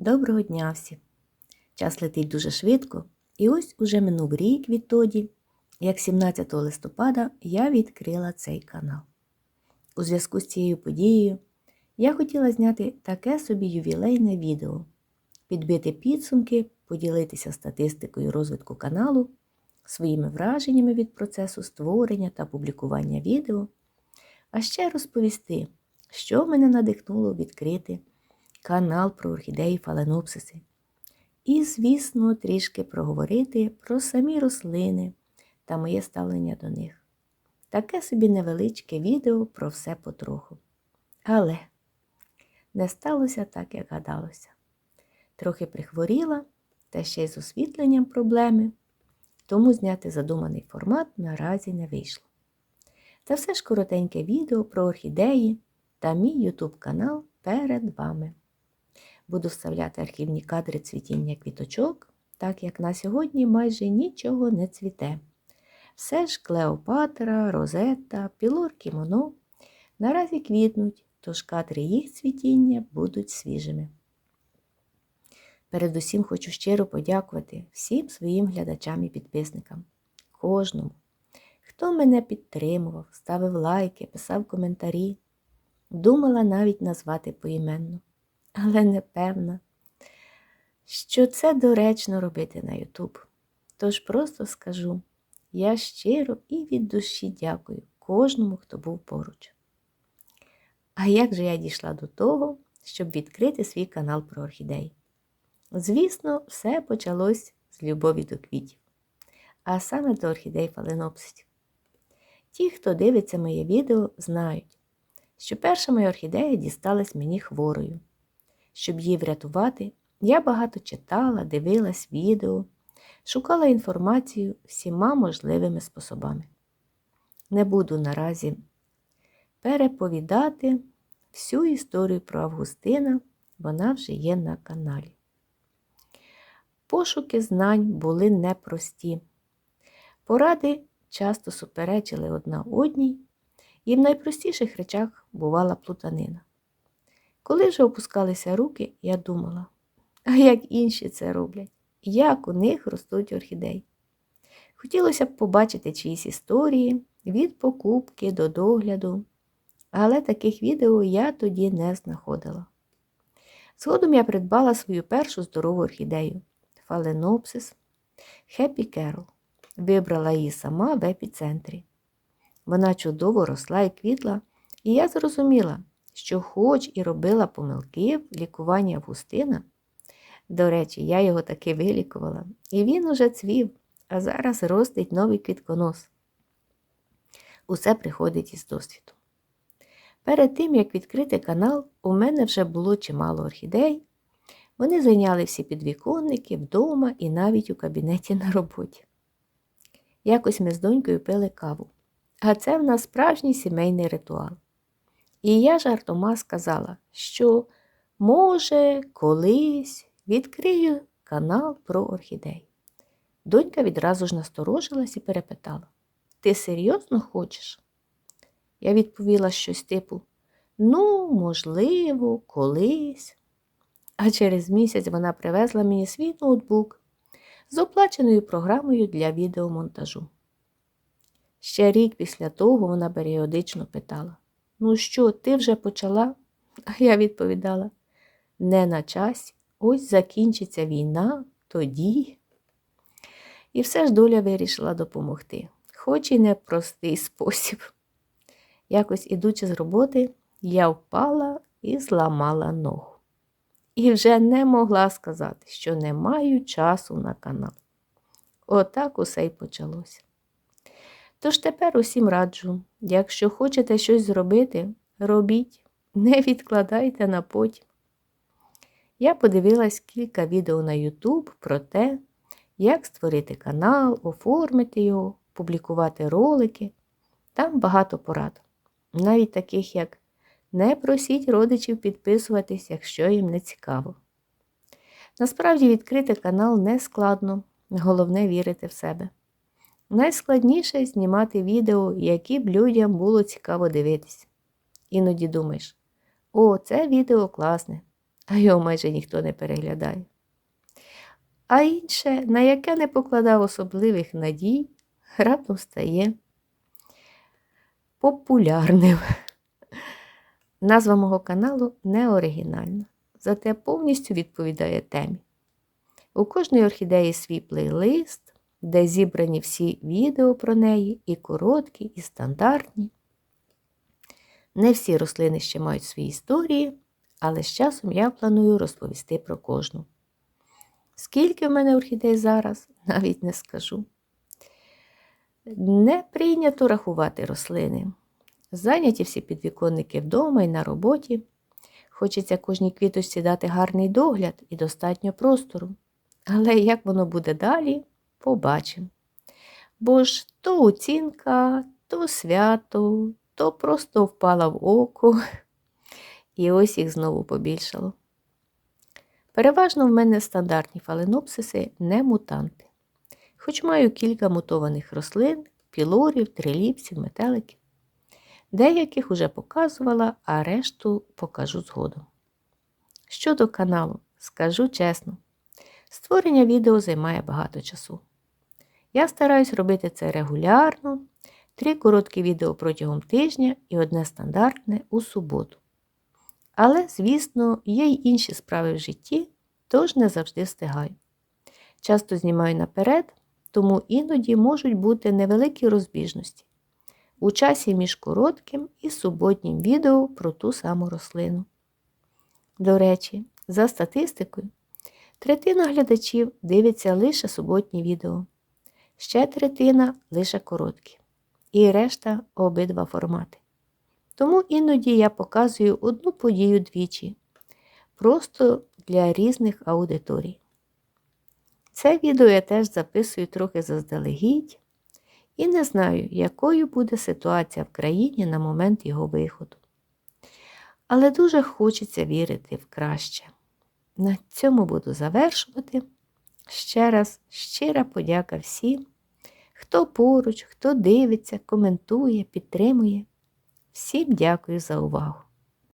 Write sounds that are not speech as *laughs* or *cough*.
Доброго дня всім! Час летить дуже швидко, і ось уже минув рік відтоді, як 17 листопада я відкрила цей канал. У зв'язку з цією подією я хотіла зняти таке собі ювілейне відео, підбити підсумки, поділитися статистикою розвитку каналу, своїми враженнями від процесу створення та публікування відео, а ще розповісти, що мене надихнуло відкрити канал про орхідеї фаленопсиси. І, звісно, трішки проговорити про самі рослини та моє ставлення до них. Таке собі невеличке відео про все потроху. Але не сталося так, як гадалося. Трохи прихворіла, та ще й з освітленням проблеми, тому зняти задуманий формат наразі не вийшло. Та все ж коротеньке відео про орхідеї та мій YouTube канал перед вами. Буду вставляти архівні кадри цвітіння квіточок, так як на сьогодні майже нічого не цвіте. Все ж Клеопатра, Розетта, Пілор кімоно наразі квітнуть, тож кадри їх цвітіння будуть свіжими. Передусім хочу щиро подякувати всім своїм глядачам і підписникам, кожному, хто мене підтримував, ставив лайки, писав коментарі, думала навіть назвати поіменно але не певна, що це доречно робити на Ютуб. Тож просто скажу, я щиро і від душі дякую кожному, хто був поруч. А як же я дійшла до того, щоб відкрити свій канал про орхідеї? Звісно, все почалось з любові до квітів, а саме до орхідей фаленопсисів. Ті, хто дивиться моє відео, знають, що перша моя орхідея дісталась мені хворою. Щоб її врятувати, я багато читала, дивилась відео, шукала інформацію всіма можливими способами. Не буду наразі переповідати всю історію про Августина, вона вже є на каналі. Пошуки знань були непрості. Поради часто суперечили одна одній, і в найпростіших речах бувала плутанина. Коли вже опускалися руки, я думала, а як інші це роблять, як у них ростуть орхідеї. Хотілося б побачити чиїсь історії від покупки до догляду, але таких відео я тоді не знаходила. Згодом я придбала свою першу здорову орхідею фаленопсис Happy Carol. Вибрала її сама в епіцентрі. Вона чудово росла і квітла, і я зрозуміла, що хоч і робила помилки в лікуванні Августина, до речі, я його таки вилікувала, і він уже цвів, а зараз ростить новий квітконос. Усе приходить із досвіду. Перед тим, як відкрити канал, у мене вже було чимало орхідей. Вони зайняли всі підвіконники вдома і навіть у кабінеті на роботі. Якось ми з донькою пили каву. А це в нас справжній сімейний ритуал. І я жартома сказала, що, може, колись відкрию канал про орхідей. Донька відразу ж насторожилась і перепитала: Ти серйозно хочеш? Я відповіла щось типу: Ну, можливо, колись. А через місяць вона привезла мені свій ноутбук з оплаченою програмою для відеомонтажу. Ще рік після того вона періодично питала. Ну що, ти вже почала? А я відповідала, не на часі, ось закінчиться війна, тоді. І все ж доля вирішила допомогти, хоч і не простий спосіб. Якось, ідучи з роботи, я впала і зламала ногу. І вже не могла сказати, що не маю часу на канал. Отак усе й почалося. Тож тепер усім раджу, якщо хочете щось зробити, робіть, *laughs* не відкладайте на потім. Я подивилась кілька відео на YouTube про те, як створити канал, оформити його, публікувати ролики. Там багато порад, навіть таких, як не просіть родичів підписуватись, якщо їм не цікаво. Насправді відкрити канал не складно, головне вірити в себе. Найскладніше знімати відео, які б людям було цікаво дивитись. Іноді думаєш, о, це відео класне, а його майже ніхто не переглядає. А інше, на яке не покладав особливих надій, раптом стає популярним. Назва мого каналу не оригінальна, зате повністю відповідає темі. У кожної орхідеї свій плейлист, де зібрані всі відео про неї, і короткі, і стандартні. Не всі рослини ще мають свої історії, але з часом я планую розповісти про кожну. Скільки в мене орхідей зараз, *laughs* навіть не скажу. Не прийнято рахувати рослини. Зайняті всі підвіконники вдома і на роботі. Хочеться кожній квіточці дати гарний догляд і достатньо простору. Але як воно буде далі, побачимо. Бо ж то оцінка, то свято, то просто впала в око, і ось їх знову побільшало. Переважно в мене стандартні фаленопсиси, не мутанти. Хоч маю кілька мутованих рослин, пілорів, триліпсів, метеликів. Деяких уже показувала, а решту покажу згодом. Щодо каналу, скажу чесно, створення відео займає багато часу. Я стараюсь робити це регулярно, три короткі відео протягом тижня і одне стандартне у суботу. Але, звісно, є й інші справи в житті, тож не завжди встигаю. Часто знімаю наперед, тому іноді можуть бути невеликі розбіжності у часі між коротким і суботнім відео про ту саму рослину. До речі, за статистикою, третина глядачів дивиться лише суботні відео, ще третина лише короткі, і решта обидва формати. Тому іноді я показую одну подію двічі, просто для різних аудиторій. Це відео я теж записую трохи заздалегідь і не знаю, якою буде ситуація в країні на момент його виходу. Але дуже хочеться вірити в краще. На цьому буду завершувати. Ще раз щира подяка всім, хто поруч, хто дивиться, коментує, підтримує. Всім дякую за увагу!